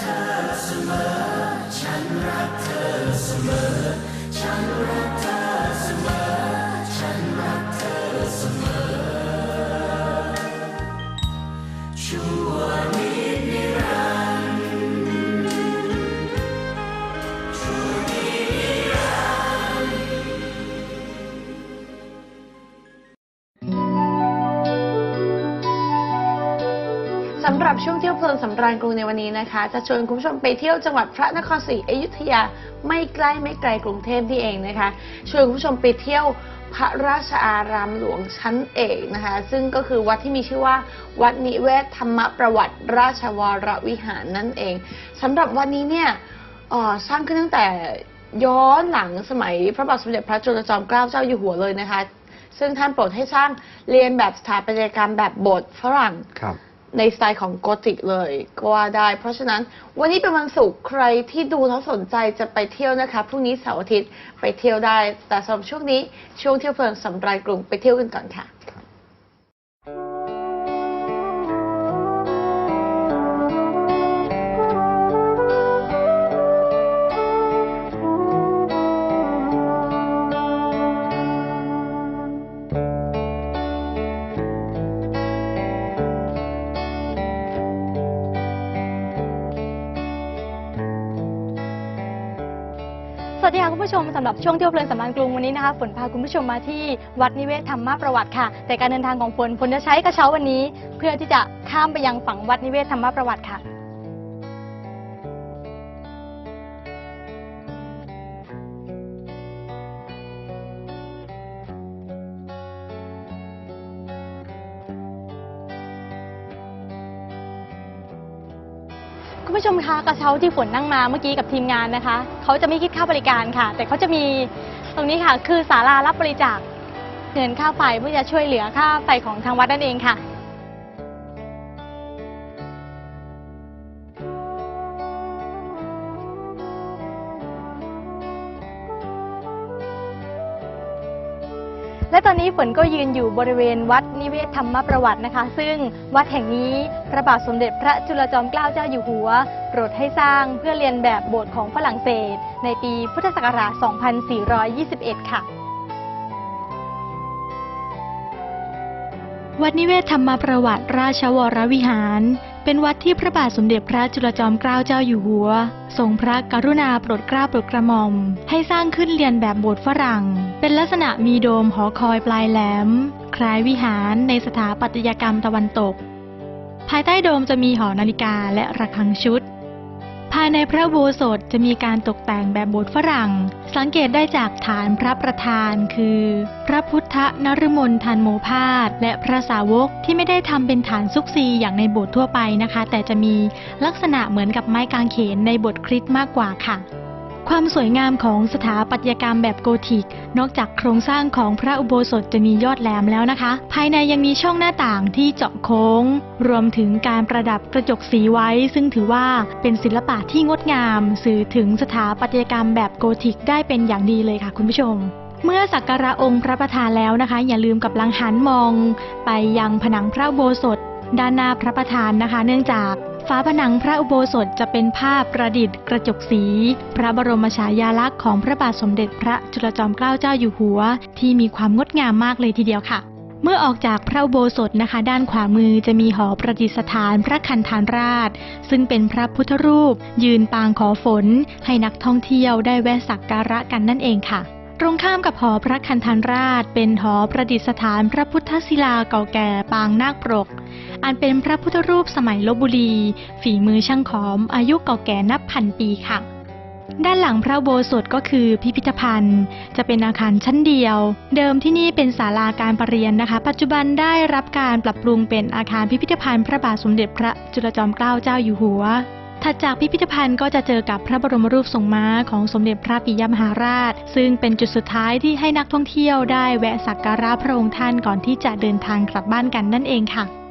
เธอเสมอ ฉันรักเธอเสมอ ฉันรัก สำหรับช่วงเที่ยวเพลินสำราญกรุงในวันนี้นะคะ จะชวนคุณผู้ชมไปเที่ยวจังหวัดพระนครศรีอยุธยาไม่ใกล้ไม่ไกลกรุงเทพที่เองนะคะชวนคุณผู้ชมไปเที่ยวพระราชอารามหลวงชั้นเอกนะคะ ซึ่งก็คือวัดที่มีชื่อว่าวัดนิเวศธรรมประวัติราชวรวิหารนั่นเองสำหรับวันนี้เนี่ยสร้างขึ้นตั้งแต่ย้อนหลังสมัยพระบาทสมเด็จพระจุลจอมเกล้าเจ้าอยู่หัวเลยนะคะ ซึ่งท่านโปรดให้สร้างเรียนแบบสถาปัตยกรรมแบบโบสถ์ฝรั่งครับ ในสไตล์ของโกธิกเลยก็ว่าได้ เพราะฉะนั้นวันนี้เป็นวันศุกร์ใครที่ดูแล้วสนใจจะไปเที่ยวนะคะพรุ่งนี้เสาร์อาทิตย์ไปเที่ยวได้ แต่สำหรับช่วงนี้ช่วงเที่ยวเพลินสำราญกรุงไปเที่ยวกันก่อนค่ะ วัสดีค่ะคุณผู้ชมสำหรับช่วงเที่ยวเพลินสำรานกรุงวันนี้นะคะฝนพาคุณผู้ชมมาที่วัดนิเวศธรรมประวัติค่ะ แต่การเดินทางของฝนฝนจะใช้กระเช้าวันนี้ เพื่อที่จะข้ามไปยังฝั่งวัดนิเวศธรรมประวัติค่ะ คุณผู้ชมคะกระเช้าที่ฝนนั่งมาเมื่อกี้กับทีมงานนะคะเขาจะไม่คิดค่าบริการค่ะ แต่เขาจะมีตรงนี้ค่ะ คือศาลารับบริจาคเงินค่าไฟเพื่อจะช่วยเหลือค่าไฟของทางวัดนั่นเองค่ะ และตอนนี้ฝนก็ยืนอยู่บริเวณวัดนิเวศธรรมประวัตินะคะ ซึ่งวัดแห่งนี้พระบาทสมเด็จพระจุลจอมเกล้าเจ้าอยู่หัวโปรดให้สร้างเพื่อเรียนแบบโบสถ์ของฝรั่งเศส ในปีพุทธศักราช 2421 ค่ะ วัดนิเวศธรรมประวัติราชวรวิหาร เป็นวัดที่พระบาทสมเด็จพระจุลจอมเกล้าเจ้าอยู่หัว ทรงพระกรุณาโปรดเกล้าโปรดกระหม่อม ให้สร้างขึ้นเรียนแบบโบสถ์ฝรั่ง เป็นลักษณะมีโดมหอคอยปลายแหลม คล้ายวิหารในสถาปัตยกรรมตะวันตก ภายใต้โดมจะมีหอนาฬิกาและระฆังชุด ภายในพระโบสถจะมีการตกแต่งแบบโบสถ์ฝรั่ง สังเกตได้จากฐานพระประธานคือ พระพุทธนรมนทันโมพาสและพระสาวกที่ไม่ได้ทำเป็นฐานซุกซีอย่างในโบสถ์ทั่วไปนะคะ แต่จะมีลักษณะเหมือนกับไม้กางเขนในบทคริสต์มากกว่าค่ะ ความสวยงามของสถาปัตยกรรมแบบโกธิก นอกจากโครงสร้างของพระอุโบสถจะมียอดแหลมแล้วนะคะ ภายในยังมีช่องหน้าต่างที่เจาะโค้ง รวมถึงการประดับกระจกสีไว้ ซึ่งถือว่าเป็นศิลปะที่งดงาม สื่อถึงสถาปัตยกรรมแบบโกธิกได้เป็นอย่างดีเลยค่ะคุณผู้ชมเมื่อสักการะองค์พระประธานแล้วนะคะ อย่าลืมกับลังหันมอง ไปยังผนังพระอุโบสถ ด้านหน้าพระประธานนะคะ เนื่องจาก ฝาผนังพระอุโบสถจะเป็นภาพประดิษฐ์กระจกสี พระบรมฉายาลักษณ์ของพระบาทสมเด็จพระจุลจอมเกล้าเจ้าอยู่หัว ที่มีความงดงามมากเลยทีเดียวค่ะ เมื่อออกจากพระอุโบสถนะคะ ด้านขวามือจะมีหอประดิษฐานพระคันธานราช ซึ่งเป็นพระพุทธรูป ยืนปางขอฝน ให้นักท่องเที่ยวได้แวะสักการะกันนั่นเองค่ะ รงข้ามกับหอพระคันธานราช เป็นหอประดิษฐานพระพุทธศิลาเก่าแก่ปางนาคปรก อันเป็นพระพุทธรูปสมัยลบบุรี ฝีมือช่างขอมอายุเก่าแก่นับพันปีค่ะ ด้านหลังพระโบสถก็คือพิพิธภัณฑ์ จะเป็นอาคารชั้นเดียว เดิมที่นี่เป็นศาลาการประเรียนนะคะ ปัจจุบันได้รับการปรับปรุงเป็นอาคารพิพิธภัณฑ์พระบาทสมเด็จพระจุลจอมเกล้าเจ้าอยู่หัว ถัดจากพิพิธภัณฑ์ก็จะเจอกับพระบรมรูปทรงม้าของสมเด็จพระปิยมหาราช ซึ่งเป็นจุดสุดท้ายที่ให้นักท่องเที่ยวได้แวะสักการะพระองค์ท่านก่อนที่จะเดินทางกลับบ้านกันนั่นเองค่ะ